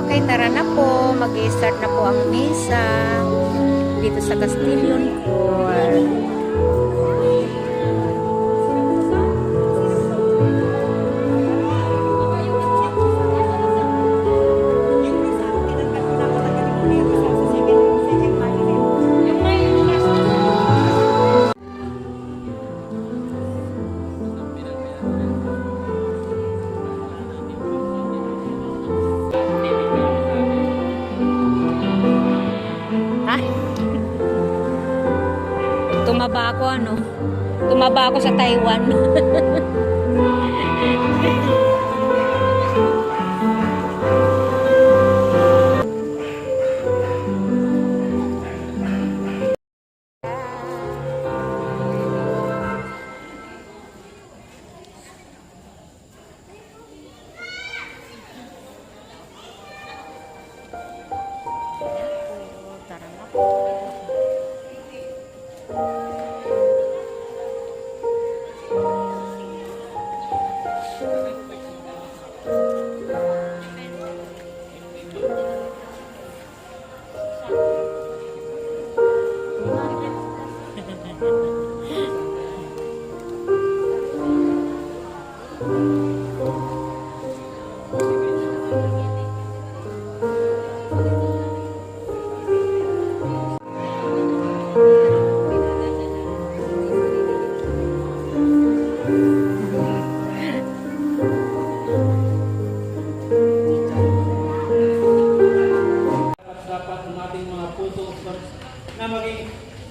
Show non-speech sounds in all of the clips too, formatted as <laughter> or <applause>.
Okay, tara na po. Mag-start na po ang misa dito sa Castilian Court. Ano? Tumaba ako sa Taiwan. <laughs>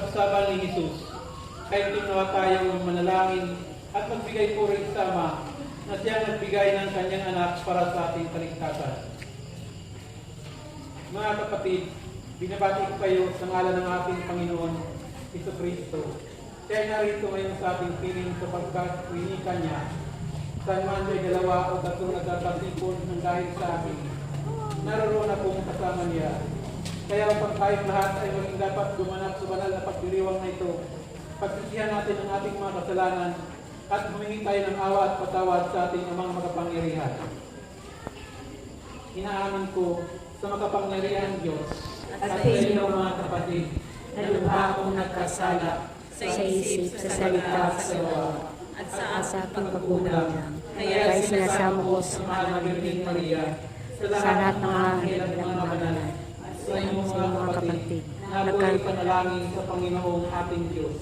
pagsaban ni Jesus. Kahit ginawa tayo manalangin at magbigay po rin sama na siya nagbigay ng kanyang anak para sa ating kaligtasan. Mga kapatid, binabati ko kayo sa ngalan ng ating Panginoon, Iso Kristo. Kaya narito ngayon sa ating piling sapagkat winika niya. Saan man may dalawa o tatlo nagkakatipon ng dahil sa akin, naroon akong kasama niya. Kaya upang tayong lahat ay maging dapat gumanap sa banal na pagdiriwang na ito, pagsisihan natin ang ating mga kasalanan at humingi tayo ng awa at patawad sa ating amang makapangyarihan. Inaamin ko sa makapangyarihan Diyos at sa inyo mga kapatid na lubha akong nagkasala sa isip, sa salita, sa gawa, at sa, aking pagkulang. Kaya sinasama ko sa Birheng Maria, sa lahat ng mga anghel at mga banal, at sa inyong sa mga mga kapatid, buhay panalangin sa Panginoong ating Diyos.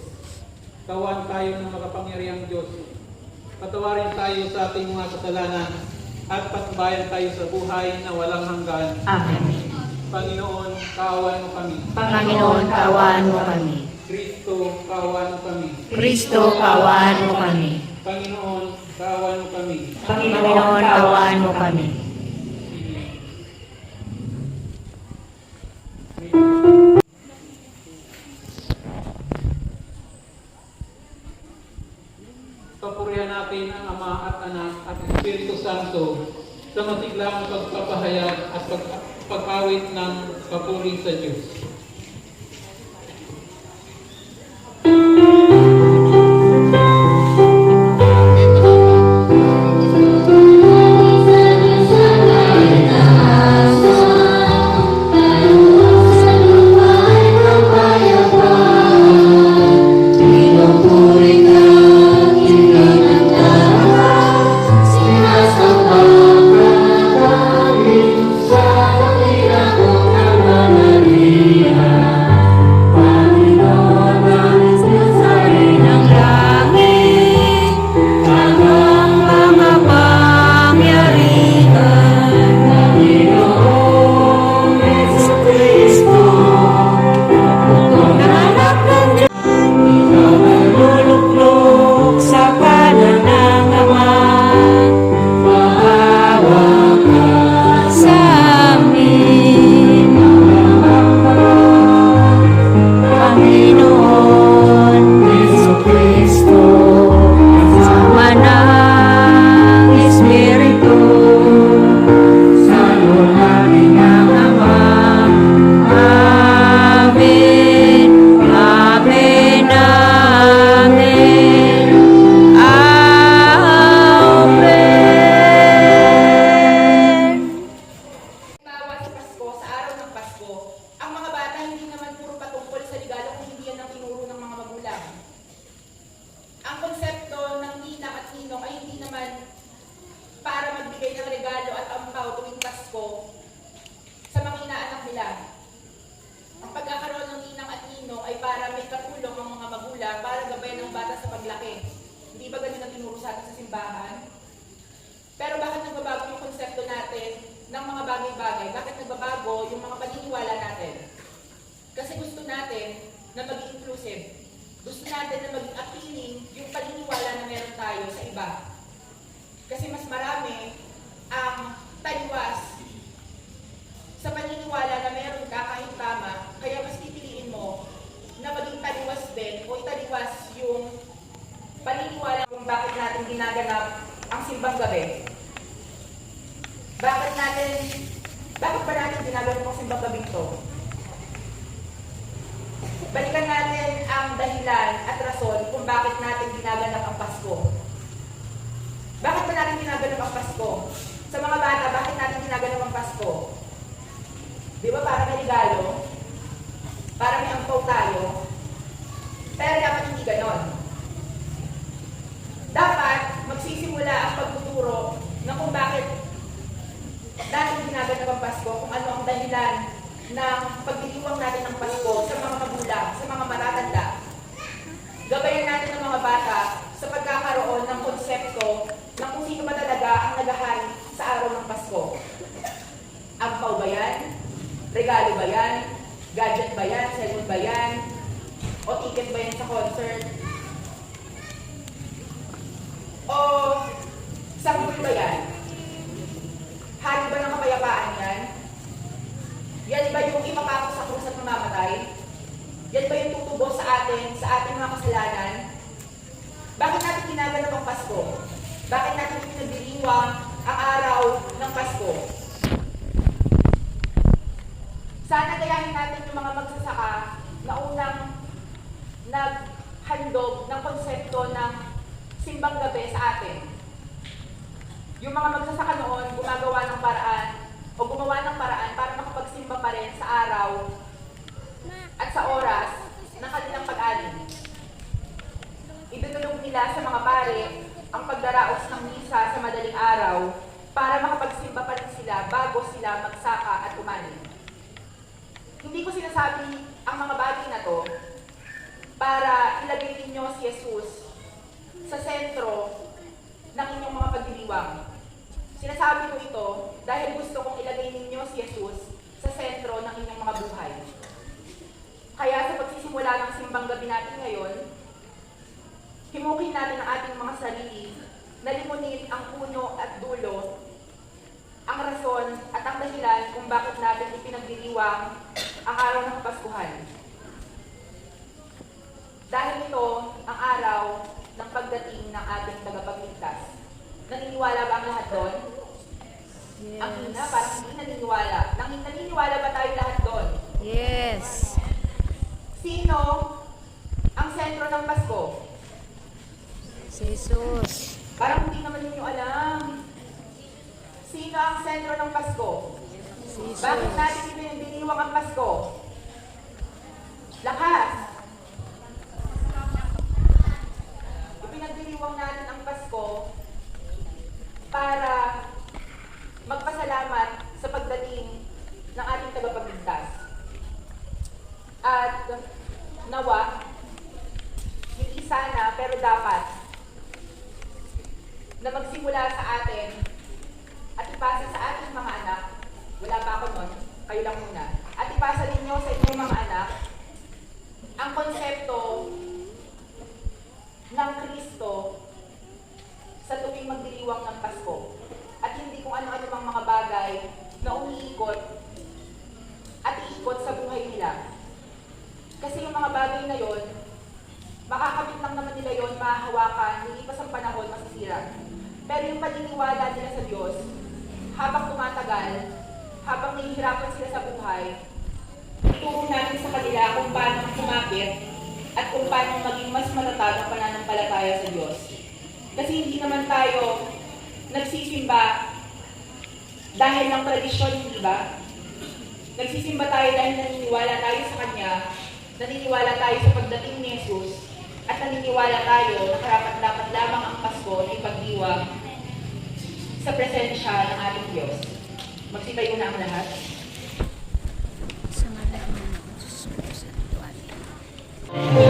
Kawan tayo ng makapangyarihang Diyos. Patawarin tayo sa ating mga kasalanan at patnubayan tayo sa buhay na walang hanggan. Amen. Panginoon, kawan mo kami. Panginoon, kawaan mo kami. Kristo, kawan mo kami. Kristo, kawaan mo kami. Panginoon, kawan mo kami. Panginoon, kawaan mo kami. Papurihan 14th century. Gusto natin na maging appealing yung paniniwala na meron tayo sa iba. Kasi mas marami ang taliwas sa paniniwala na meron ka kahit tama, kaya mas pipiliin mo na maging taliwas din o italiwas yung paniniwala kung bakit natin ginaganap ang simbang gabi. Bakit natin, bakit ba natin ginaganap ang simbang gabi ito? Balikan natin ang dahilan at rason kung bakit natin ginaganap ang Pasko. Bakit ba natin ginaganap ang Pasko? Sa mga bata, bakit natin ginaganap ang Pasko? Di ba para may regalo? Para may ampaw tayo? Pero dapat hindi ganon. Dapat magsisimula ang pagtuturo ng kung bakit natin ginaganap ang Pasko, kung ano ang dahilan ng pagdiriwang natin ng Pasko sa mga magulang, sa mga matatanda. Gabayan natin ng mga bata sa pagkakaroon ng konsepto ng kung sino ba talaga ang nagahari sa araw ng Pasko. Ampaw ba yan? Regalo ba yan? Gadget ba yan? Cellphone ba yan? O ticket ba yan sa concert? O sanggol ba yan? Hari ba ng kapayapaan yan? Yan ba yung ipapako sa krus at mamamatay? Yan ba yung tutubos sa atin, sa ating mga kasalanan? Bakit natin ginaganap ang Pasko? Bakit natin pinagdiriwang ang araw ng Pasko? Sana gayahin natin yung mga magsasaka na unang naghandog ng konsepto ng simbang gabi sa atin. Yung mga magsasaka noon, gumagawa ng paraan o gumawa ng paraan para makapagsimba pa rin sa araw at sa oras ng kanilang pag-alim. Idudulog nila sa mga pare ang pagdaraos ng misa sa madaling araw para makapagsimba pa rin sila bago sila magsaka at umanin. Hindi ko sinasabi ang mga bagay na to para ilagay ninyo si Jesus sa sentro ng inyong mga pagdiriwang. Sinasabi ko ito dahil gusto kong ilagay ninyo si Jesus sa sentro ng inyong mga buhay. Kaya sa pagsisimula ng simbang gabi natin ngayon, himukin natin ang ating mga sarili na limunin ang puno at dulo, ang rason at ang dahilan kung bakit natin ipinagdiriwang ang araw ng Kapaskuhan. Dahil ito ang araw ng pagdating ng ating tagapagligtas. Naniniwala ba ang lahat doon? Ang hina, parang hindi naniniwala. Nang naniniwala ba tayo lahat doon? Yes. Sino ang sentro ng Pasko? Jesus. Parang hindi naman ninyo alam. Sino ang sentro ng Pasko? Si Jesus. Bakit natin ibinibiniwang ang Pasko? Kayo lang muna, at ipasa ninyo sa inyong mga anak ang konsepto ng Kristo sa tuwing magdiriwang ng Pasko. At hindi kung ano-ano mang mga bagay na umiikot at iikot sa buhay nila. Kasi yung mga bagay na yon, makakamit lang naman nila yon, mahahawakan, lilipas ang panahon, masisira. Pero yung paniniwala nila sa Diyos, habang tumatagal, habang nahihirapan sila sa buhay, ituro natin sa kanila kung paano kumapit at kung paano maging mas matatag ang pananampalataya sa Diyos. Kasi hindi naman tayo nagsisimba dahil ng tradisyon, hindi ba? Nagsisimba tayo dahil naniniwala tayo sa Kanya, naniniwala tayo sa pagdating ni Jesus, at naniniwala tayo na karapat dapat lamang ang Pasko ay pagdiwang sa presensya ng ating Diyos. Magsitayo na ang lahat. Sa ngalan ng Diyos, sa tuwan.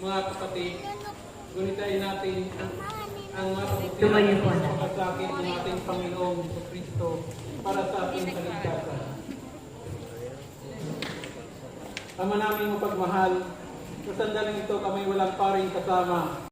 Mga kapatid, gunitain natin ang, ang Tumayo po na. pagkasakit ng ating Panginoong Kristo para sa ating kaligtasan. Ama namin mapagmahal, sa sandaling ito kami walang paring kasama